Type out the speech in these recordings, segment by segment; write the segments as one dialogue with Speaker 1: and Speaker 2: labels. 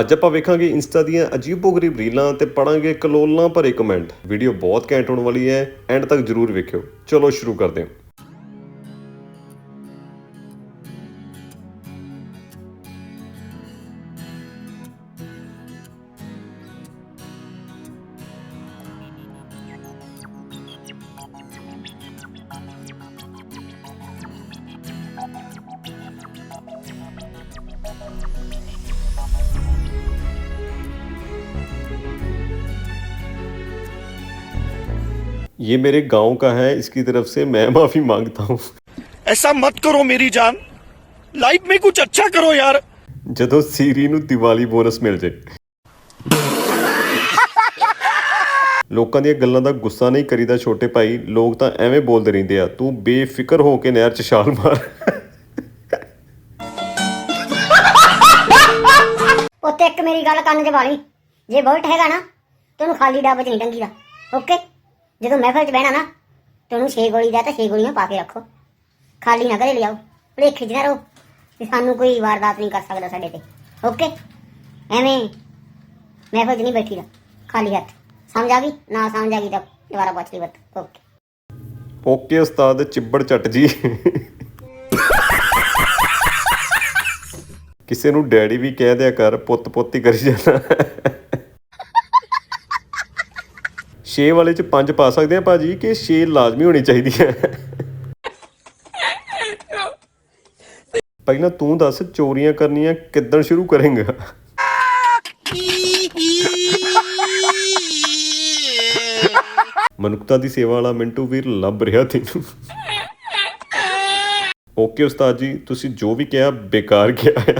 Speaker 1: ਅੱਜ ਆਪਾਂ ਵੇਖਾਂਗੇ ਇੰਸਟਾ ਦੀਆਂ ਅਜੀਬੋ-ਗਰੀਬ ਰੀਲਾਂ ਤੇ ਪੜਾਂਗੇ ਕਲੋਲਾਂ ਭਰੇ ਕਮੈਂਟ ਵੀਡੀਓ ਬਹੁਤ ਘੈਂਟ ਹੋਣ ਵਾਲੀ ਹੈ ਐਂਡ ਤੱਕ ਜਰੂਰ ਵੇਖਿਓ। ਚਲੋ ਸ਼ੁਰੂ ਕਰਦੇ ਹਾਂ। ये मेरे गांव का है इसकी तरफ से मैं माफी मांगता हूँ
Speaker 2: ऐसा मत करो मेरी जान लाइफ में कुछ अच्छा करो यार
Speaker 1: ਜਦੋਂ ਸੀਰੀ ਨੂੰ ਦੀਵਾਲੀ ਬੋਨਸ ਮਿਲ ਜੇ ਲੋਕਾਂ ਦੀਆਂ ਗੱਲਾਂ ਦਾ ਗੁੱਸਾ ਨਹੀਂ ਕਰੀਦਾ ਛੋਟੇ ਭਾਈ ਲੋਕ ਤਾਂ ਐਵੇਂ ਬੋਲਦੇ ਰਹਿੰਦੇ ਆ ਤੂੰ ਬੇਫਿਕਰ ਹੋ ਕੇ ਨਹਿਰ 'ਚ ਛਾਲ ਮਾਰ
Speaker 3: ਉੱਤੇ ਇੱਕ ਮੇਰੀ ਗੱਲ ਕੰਨ 'ਚ ਵਾਲੀ ਜੇ ਬੋਲਟ ਹੈਗਾ ਨਾ ਤੈਨੂੰ ਖਾਲੀ ਡੱਬ 'ਚ ਨਹੀਂ ਟੰਗੀਦਾ ਓਕੇ ਜਦੋਂ ਮਹਿਫਲ 'ਚ ਬਹਿਣਾ ਨਾ ਤੈਨੂੰ 6 ਗੋਲੀ ਦਾ ਤਾਂ 6 ਗੋਲੀਆਂ ਪਾ ਕੇ ਰੱਖੋ। ਖਾਲੀ ਨਾ ਕਰੇ ਲਿਆਓ, ਭਲੇਖੇ 'ਚ ਨਾ ਰਹੋ ਕਿ ਸਾਨੂੰ ਕੋਈ ਵਾਰਦਾਤ ਨਹੀਂ ਕਰ ਸਕਦਾ ਸਾਡੇ ਤੇ। ਓਕੇ ਐਵੇਂ ਮਹਿਫਲ 'ਚ ਨਹੀਂ ਬੈਠੀਦਾ, ਖਾਲੀ ਹੱਥ। ਸਮਝ ਆ ਗਈ? ਨਾ ਸਮਝ ਆ ਗਈ ਤਾਂ ਦੁਬਾਰਾ ਪੁੱਛ ਲਈ ਬੱਤ। ਓਕੇ
Speaker 1: ਓਕੇ ਉਸਤਾਦ ਚਿੱਬੜ ਚੱਟ ਜੀ। ਕਿਸੇ ਨੂੰ ਡੈਡੀ ਵੀ ਕਹਿ ਦਿਆ ਕਰ ਪੁੱਤ ਪੁੱਤ ਹੀ ਕਰੀ ਜਾਣਾ। ਛੇ ਵਾਲੇ ਚ ਪੰਜ ਪਾ ਸਕਦੇ ਆ ਭਾਜੀ, ਕਿ ਛੇ ਲਾਜ਼ਮੀ ਹੋਣੀ ਚਾਹੀਦੀ ਹੈ? ਪਹਿਲਾਂ ਤੂੰ ਦੱਸ ਚੋਰੀਆਂ ਕਰਨੀਆਂ ਕਿੱਦਣ ਸ਼ੁਰੂ ਕਰੇਂਗਾ? ਮਨੁੱਖਤਾ ਦੀ ਸੇਵਾ ਵਾਲਾ ਮਿੰਟੂ ਵੀਰ ਲੱਭ ਰਿਹਾ ਤੈਨੂੰ। ਓਕੇ ਉਸਤਾਦ ਜੀ, ਤੁਸੀਂ ਜੋ ਵੀ ਕਿਹਾ, ਬੇਕਾਰ ਕਿਹਾ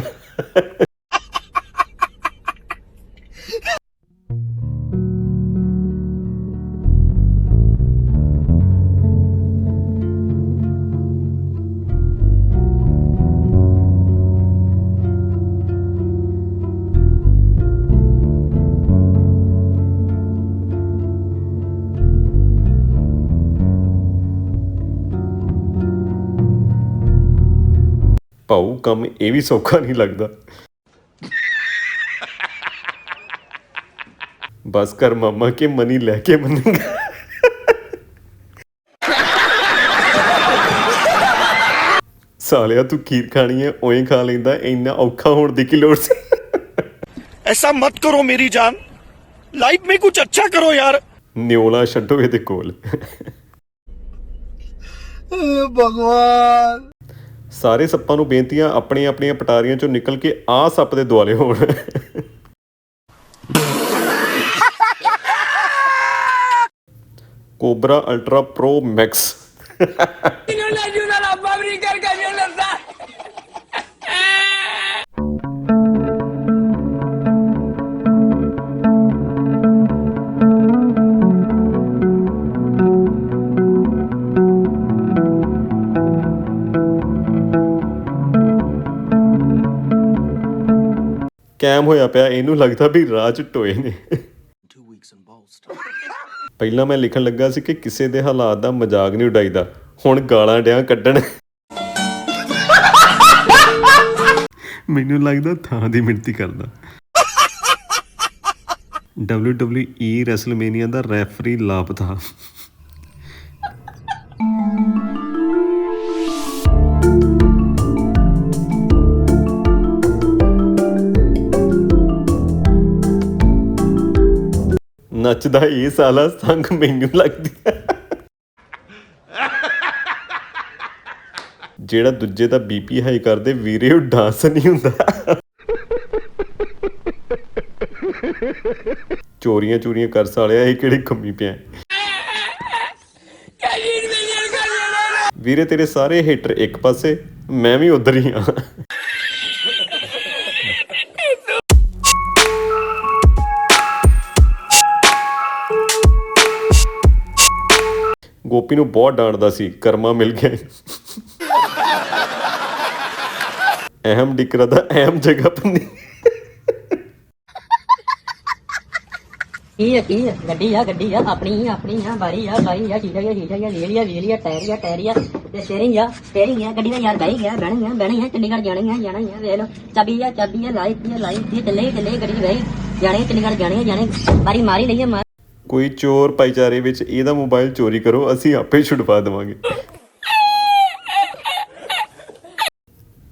Speaker 1: ਹੈ ਭਾਊ ਕੰਮ ਇਹ ਵੀ ਸੌਖਾ ਨਹੀਂ ਲੱਗਦਾ ਬਸ ਕਰ ਮਾਮਾ ਕੇ ਮਨੀ ਲੈ ਕੇ ਮੰਨੇਗਾ ਸਾਲਿਆ ਤੂੰ ਖੀਰ ਖਾਣੀ ਹੈ ਓਏ ਖਾ ਲੈਂਦਾ ਇੰਨਾ ਔਖਾ ਹੋਣ ਦੀ ਕੀ ਲੋੜ ਸੀ
Speaker 2: ऐसा मत करो मेरी जान लाइफ में कुछ अच्छा करो यार
Speaker 1: ਨਿਓਲਾ ਛੱਡੋ ਇਹਦੇ ਕੋਲ
Speaker 4: ਭਗਵਾਨ
Speaker 1: ਸਾਰੇ ਸੱਪਾਂ ਨੂੰ ਬੇਨਤੀਆਂ ਆਪਣੀਆਂ ਆਪਣੀਆਂ ਪਟਾਰੀਆਂ ਚੋਂ ਨਿਕਲ ਕੇ ਆ ਸੱਪ ਦੇ ਦੁਆਲੇ ਹੋਣ। Cobra ultra pro Max. ਕੈਮ ਹੋਇਆ ਪਿਆ ਇਹਨੂੰ ਲੱਗਦਾ ਵੀ ਰਾਜ ਟੋਏ ਨੇ। ਪਹਿਲਾਂ ਮੈਂ ਲਿਖਣ ਲੱਗਾ ਸੀ ਕਿ ਕਿਸੇ ਦੇ ਹਾਲਾਤ ਦਾ ਮਜ਼ਾਕ ਨਹੀਂ ਉਡਾਈਦਾ। ਹੁਣ ਗਾਲਾਂ ਡਿਆਂ ਕੱਢਣ। ਮੈਨੂੰ ਲੱਗਦਾ ਥਾਂ ਦੀ ਮਿਣਤੀ ਕਰਦਾ। WWE ਰੈਸਲਮੇਨੀਆ ਦਾ ਰੈਫਰੀ ਲਾਪਤਾ। ਨੱਚਦਾ ਇਹ ਸਾਲਾ ਸੰਗ ਮੈਨੂੰ ਲੱਗਦੀ ਜਿਹੜਾ ਦੂਜੇ ਦਾ ਬੀਪੀ ਹਾਈ ਕਰਦੇ, ਵੀਰੇ ਉਹ ਡਾਂਸ ਨਹੀਂ ਹੁੰਦਾ। ਚੋਰੀਆਂ ਚੋਰੀਆਂ ਕਰ ਸਾਲਿਆ ਇਹ ਕਿਹੜੀ ਖੰਮੀ ਪਿਆ। ਵੀਰੇ ਤੇਰੇ ਸਾਰੇ ਹੇਟਰ ਇੱਕ ਪਾਸੇ, ਮੈਂ ਵੀ ਉਧਰ ਹੀ ਆ। ਗੋਪੀ ਨੂੰ ਬਹੁਤ ਡਾਂਟਦਾ ਸੀ ਕਰਮਾ ਮਿਲ ਗਿਆ ਅਹਿਮ ਡਿਕਰਾ ਦਾ ਅਹਿਮ ਜਗ੍ਹਾ ਪੰਨੀ
Speaker 5: ਕੀ ਆ ਕੀ ਆ ਗੱਡੀ ਆ ਗੱਡੀ ਆ ਆਪਣੀ ਆ ਆਪਣੀ ਆ ਬਾਰੀ ਆ ਬਾਰੀ ਆ ਠੀਕ ਆ ਠੀਕ ਆ ਵੇਲੀ ਆ ਵੇਲੀ ਆ ਟਾਇਰ ਆ ਟਾਇਰ ਆ
Speaker 4: ਤੇ ਸਟੇਰਿੰਗ ਆ ਸਟੇਰਿੰਗ ਆ ਗੱਡੀ ਦਾ ਯਾਰ ਬਹਿ ਗਿਆ ਬਹਿਣੀ ਆ ਬਹਿਣੀ ਆ ਚੰਡੀਗੜ੍ਹ ਜਾਣੀ ਆ ਜਾਣਾ ਆ ਵੇਖ ਲਓ। ਚਾਬੀ ਆ ਚਾਬੀ ਆ ਲਾਈ ਤੀ ਲਾਈ ਤੀ ਚੱਲੇ ਚੱਲੇ ਗੱਡੀ 'ਚ ਜਾਣੇ ਆ, ਚੰਡੀਗੜ੍ਹ ਜਾਣੇ ਜਾਣੇ ਮਾਰੀ ਮਾਰੀ ਲਈਏ ਮਾਰ।
Speaker 1: ਕੋਈ ਚੋਰ ਭਾਈਚਾਰੇ ਵਿੱਚ ਇਹਦਾ ਮੋਬਾਈਲ ਚੋਰੀ ਕਰੋ, ਅਸੀਂ ਆਪੇ ਛੁਡਵਾ ਦੇਵਾਂਗੇ।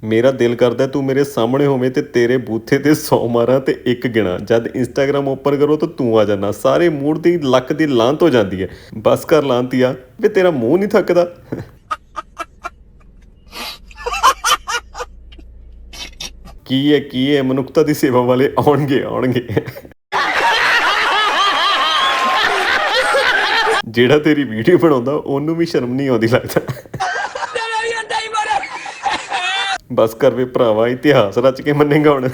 Speaker 1: ਮੇਰਾ ਦਿਲ ਕਰਦਾ ਤੂੰ ਮੇਰੇ ਸਾਹਮਣੇ ਹੋਵੇਂ ਤੇ ਤੇਰੇ ਬੂਥੇ ਤੇ 100 ਮਾਰਾਂ ਤੇ ਇੱਕ ਗਿਣਾ। ਜਦ ਇੰਸਟਾਗ੍ਰam ਓਪਨ ਕਰੋ ਤਾਂ ਤੂੰ ਆ ਜਾਣਾ। ਸਾਰੇ ਮੂਡ ਦੀ ਲੱਕ ਦੀ ਲਾਂਤ ਹੋ ਜਾਂਦੀ ਹੈ। ਬਸ ਕਰ ਆ। ਵੀ ਤੇਰਾ ਮੂੰਹ ਨਹੀਂ ਥੱਕਦਾ। ਕੀ ਹੈ ਕੀ ਹੈ? ਮਨੁੱਖਤਾ ਦੀ ਸੇਵਾ ਵਾਲੇ ਆਉਣਗੇ ਆਉਣਗੇ। ਜਿਹੜਾ ਤੇਰੀ ਵੀਡੀਓ ਬਣਾਉਂਦਾ, ਉਹਨੂੰ ਵੀ ਸ਼ਰਮ ਨਹੀਂ ਆਉਂਦੀ ਲੱਗਦਾ। ਬਸ ਕਰ ਵੇ ਭਰਾਵਾ, ਇਤਿਹਾਸ ਰਚ ਕੇ ਮੰਨੇਗਾ ਹੁਣ।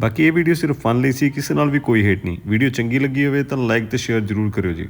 Speaker 1: ਬਾਕੀ ਇਹ ਵੀਡੀਓ ਸਿਰਫ ਫਨ ਲਈ ਸੀ, ਕਿਸੇ ਨਾਲ ਵੀ ਕੋਈ ਹੇਟ ਨਹੀਂ। ਵੀਡੀਓ ਚੰਗੀ ਲੱਗੀ ਹੋਵੇ ਤਾਂ ਲਾਈਕ ਤੇ ਸ਼ੇਅਰ ਜ਼ਰੂਰ ਕਰਿਓ ਜੀ।